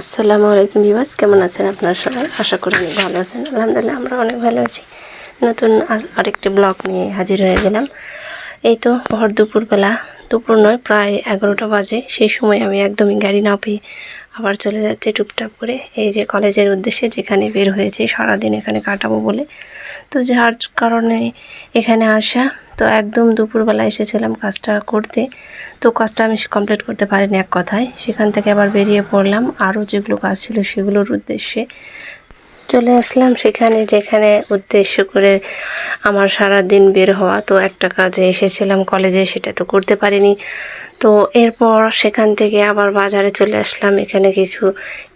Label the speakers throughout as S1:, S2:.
S1: আসসালামু আলাইকুম বিবাস কেমন আছেন আপনার সবাই? আশা করি অনেক ভালো আছেন। আলহামদুলিল্লাহ, আমরা অনেক ভালো আছি। নতুন আরেকটি ব্লগ নিয়ে হাজির হয়ে গেলাম। এই তো, ভর দুপুরবেলা দুপুর নয়, প্রায় এগারোটা বাজে। সেই সময় আমি একদমই গাড়ি না পেয়ে আবার চলে যাচ্ছি টুপটাপ করে। এই যে কলেজের উদ্দেশ্যে যেখানে বের হয়েছে, সারাদিন এখানে কাটাবো বলে। তো যার কারণে এখানে আসা, তো একদম দুপুরবেলা এসেছিলাম কাজটা করতে। তো কাজটা আমি কমপ্লিট করতে পারিনি এক কথায়। সেখান থেকে আবার বেরিয়ে পড়লাম। আরও যেগুলো কাজ ছিল সেগুলোর উদ্দেশ্যে। চলে আসলাম সেখানে, যেখানে উদ্দেশ্য করে আমার সারা দিন বের হওয়া। তো একটা কাজে এসেছিলাম কলেজে, সেটা তো করতে পারিনি। তো এরপর সেখান থেকে আবার বাজারে চলে আসলাম। এখানে কিছু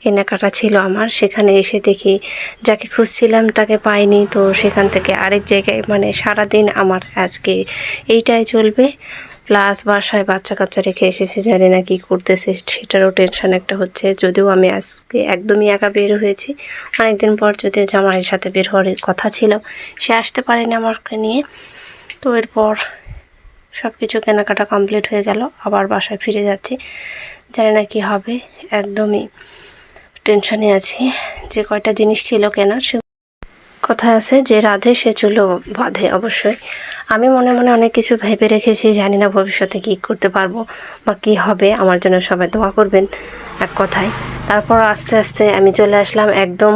S1: কেনাকাটা ছিল আমার। সেখানে এসে দেখি যাকে খুঁজছিলাম তাকে পাইনি। তো সেখান থেকে আরেক জায়গায় মানে সারা দিন আমার আজকে এইটাই চলবে। প্লাস বাসায় বাচ্চা কাচ্চা রেখে এসেছি, জানি না কী করতেছে, সেটারও টেনশন একটা হচ্ছে। যদিও আমি আজকে একদমই একা বের হয়েছি, অনেকদিন পর যদিও জামাইয়ের সাথে বের হওয়ার কথা ছিল, সে আসতে পারেনি আমাকে নিয়ে। তো এরপর সব কিছু কেনাকাটা কমপ্লিট হয়ে গেল, আবার বাসায় ফিরে যাচ্ছি। জানি না কী হবে, একদমই টেনশনে আছি। যে কয়টা জিনিস ছিল কেনার সে কথা আছে যে রাধে সে চুলো বাঁধে অবশ্যই। আমি মনে মনে অনেক কিছু ভেবে রেখেছি, জানি না ভবিষ্যতে কী করতে পারব বা কী হবে। আমার জন্য সবাই দোয়া করবেন এক কথায়। তারপর আস্তে আস্তে আমি চলে আসলাম একদম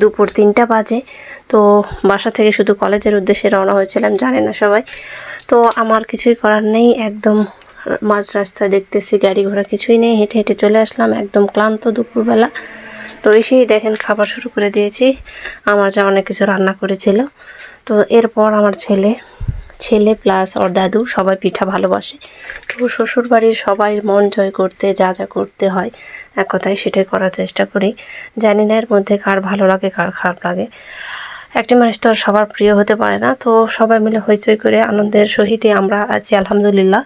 S1: দুপুর তিনটা বাজে। তো বাসা থেকে শুধু কলেজের উদ্দেশ্যে রওনা হয়েছিলাম, জানে না সবাই। তো আমার কিছুই করার নেই, একদম মাঝ রাস্তায় দেখতেছি গাড়ি ঘোড়া কিছুই নেই। হেঁটে হেঁটে চলে আসলাম একদম ক্লান্ত দুপুরবেলা। তো এসেই দেখেন খাবার শুরু করে দিয়েছি। আমার যা অনেক কিছু রান্না করেছিল। তো এরপর আমার ছেলে ছেলে প্লাস ওর দাদু সবাই পিঠা ভালোবাসে। তো শ্বশুর বাড়ির সবাই মন জয় করতে, যা যা করতে হয়, এক কথায় সেটাই করার চেষ্টা করি। জানি না এর মধ্যে কার ভালো লাগে, কার খারাপ লাগে। একটি মানুষ তো আর সবার প্রিয় হতে পারে না। তো সবাই মিলে হইচই করে আনন্দের সহিতই আমরা আছি, আলহামদুলিল্লাহ।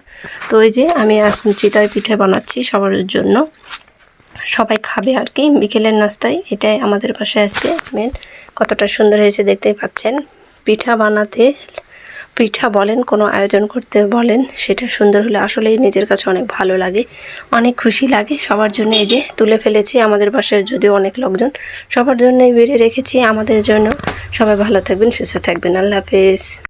S1: তো ওই যে আমি এখন চিতই পিঠে বানাচ্ছি সবার জন্য। সবাই খাবে আর কি। বিকেলের নাস্তায়, এটাই আমাদের বাসায় আজকে মেন কতটা সুন্দর হয়েছে দেখতেই পাচ্ছেন। পিঠা বানাতে, পিঠা বলেন, কোনো আয়োজন করতে বলেন, সেটা সুন্দর হলে আসলেই নিজের কাছে অনেক ভালো লাগে। অনেক খুশি লাগে। সবার জন্য এই যে তুলে ফেলেছি আমাদের বাসায় যদিও অনেক লোকজন। সবার জন্যই বেড়ে রেখেছি। আমাদের জন্য সবাই ভালো থাকবেন, সুস্থ থাকবেন। আল্লাহ হাফেজ।